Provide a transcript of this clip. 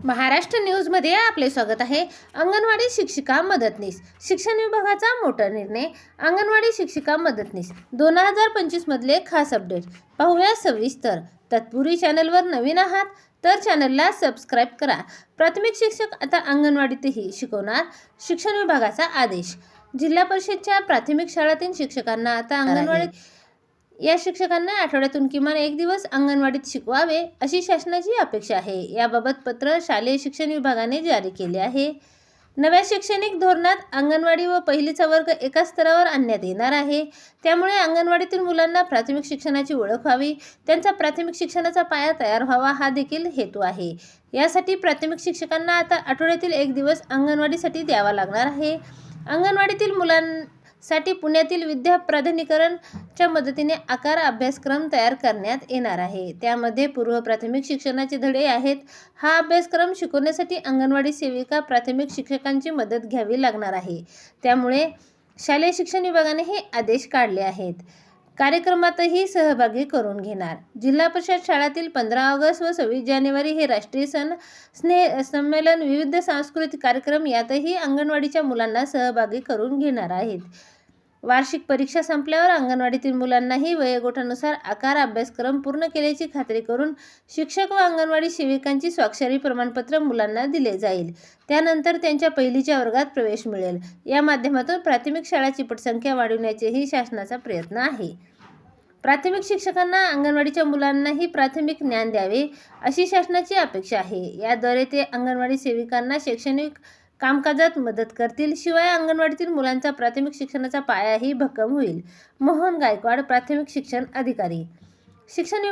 महाराष्ट्र न्यूजमध्ये आपले स्वागत आहे. अंगणवाडी शिक्षिका मदतनीस. शिक्षण विभागाचा मोठा निर्णय. अंगणवाडी शिक्षिका मदतनीस. दोन हजार पंचवीसमधले खास अपडेट. पाहूया सविस्तर तत्पूर्वी चॅनलवर नवीन आहात तर चॅनलला सबस्क्राईब करा. प्राथमिक शिक्षक आता अंगणवाडीतही शिकवणार शिक्षण विभागाचा आदेश. जिल्हा परिषदच्या प्राथमिक शाळातील शिक्षकांना आता अंगणवाडीत या शिक्षकांना आठवड्यातून किमान एक दिवस अंगणवाडीत शिकवावे अशी शासनाची अपेक्षा आहे. याबाबत पत्र शालेय शिक्षण विभागाने जारी केले आहे. नव्या शैक्षणिक धोरणात अंगणवाडी व पहिलीचा वर्ग एका स्तरावर आणण्यात येणार आहे. त्यामुळे अंगणवाडीतील मुलांना प्राथमिक शिक्षणाची ओळख व्हावी त्यांचा प्राथमिक शिक्षणाचा पाया तयार व्हावा हा देखील हेतू आहे. यासाठी प्राथमिक शिक्षकांना आता आठवड्यातील एक दिवस अंगणवाडीसाठी द्यावा लागणार आहे. अंगणवाडीतील मुलां साठी पुण्यातील विद्या प्राधिकरणच्या मदतीने आकार अभ्यासक्रम तयार करण्यात येणार आहे. त्यामध्ये पूर्व प्राथमिक शिक्षणाचे धडे आहेत. हा अभ्यासक्रम शिकवण्यासाठी अंगणवाडी सेविका प्राथमिक शिक्षकांची मदत घ्यावी लागणार आहे. त्यामुळे शालेय शिक्षण विभागाने हे आदेश काढले आहेत. कार्यक्रमातही सहभागी करून घेणार. जिल्हा परिषद शाळातील पंधरा ऑगस्ट व सव्वीस जानेवारी हे राष्ट्रीय सण स्नेह संमेलन विविध सांस्कृतिक कार्यक्रम यातही अंगणवाडीच्या मुलांना सहभागी करून घेणार आहेत. वार्षिक परीक्षा संपल्यावर अंगणवाडीतील मुलांनाही वयोगटानुसार आकार अभ्यासक्रम पूर्ण केल्याची खात्री करून शिक्षक व अंगणवाडी सेविकांची स्वाक्षरी प्रमाणपत्र मुलांना दिले जाईल. त्यानंतर त्यांच्या पहिलीच्या वर्गात प्रवेश मिळेल. या माध्यमातून प्राथमिक शाळाची पटसंख्या वाढवण्याचेही शासनाचा प्रयत्न आहे. प्राथमिक शिक्षकांना अंगणवाडीच्या मुलांनाही प्राथमिक ज्ञान द्यावे अशी शासनाची अपेक्षा आहे. याद्वारे ते अंगणवाडी सेविकांना शैक्षणिक कामकाजात मदत करतील. शिवाय अंगणवाडीतील मुलांचा प्राथमिक शिक्षणाचा पायाही भक्कम होईल. मोहन गायकवाड प्राथमिक शिक्षण अधिकारी. शिक्षण